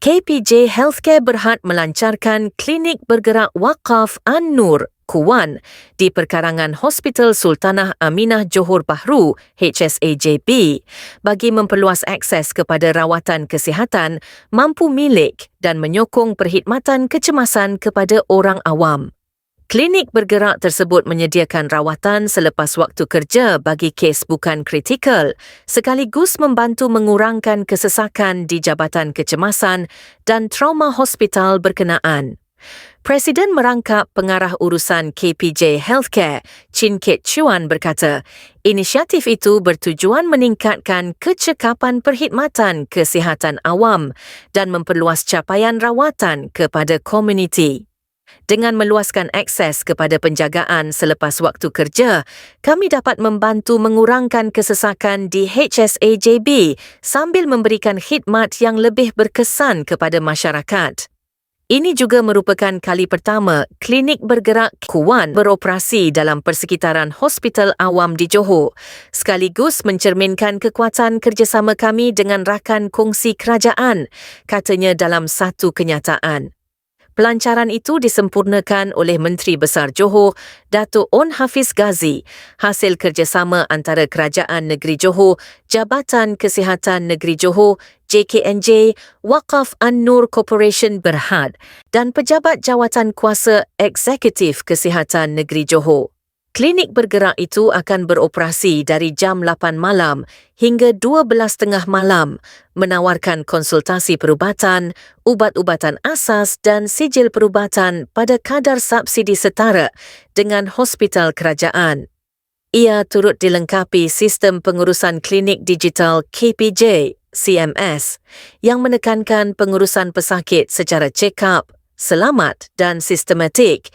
KPJ Healthcare Berhad melancarkan klinik bergerak wakaf An-Nur Kuwan di perkarangan Hospital Sultanah Aminah Johor Bahru HSAJB bagi memperluas akses kepada rawatan kesihatan mampu milik dan menyokong perkhidmatan kecemasan kepada orang awam. Klinik bergerak tersebut menyediakan rawatan selepas waktu kerja bagi kes bukan kritikal sekaligus membantu mengurangkan kesesakan di Jabatan Kecemasan dan Trauma Hospital berkenaan. Presiden merangkap pengarah urusan KPJ Healthcare, Chin Kit Chuan berkata, inisiatif itu bertujuan meningkatkan kecekapan perkhidmatan kesihatan awam dan memperluas capaian rawatan kepada komuniti. Dengan meluaskan akses kepada penjagaan selepas waktu kerja, kami dapat membantu mengurangkan kesesakan di HSAJB sambil memberikan khidmat yang lebih berkesan kepada masyarakat. Ini juga merupakan kali pertama klinik bergerak Kuwan beroperasi dalam persekitaran Hospital Awam di Johor, sekaligus mencerminkan kekuatan kerjasama kami dengan rakan kongsi kerajaan, katanya dalam satu kenyataan. Pelancaran itu disempurnakan oleh Menteri Besar Johor, Datuk On Hafiz Ghazi, hasil kerjasama antara Kerajaan Negeri Johor, Jabatan Kesihatan Negeri Johor, JKNJ, Wakaf An-Nur Corporation Berhad dan Pejabat Jawatan Kuasa Eksekutif Kesihatan Negeri Johor. Klinik bergerak itu akan beroperasi dari jam 8 malam hingga 12.30 malam menawarkan konsultasi perubatan, ubat-ubatan asas dan sijil perubatan pada kadar subsidi setara dengan hospital kerajaan. Ia turut dilengkapi sistem pengurusan klinik digital KPJ CMS yang menekankan pengurusan pesakit secara check-up, selamat dan sistematik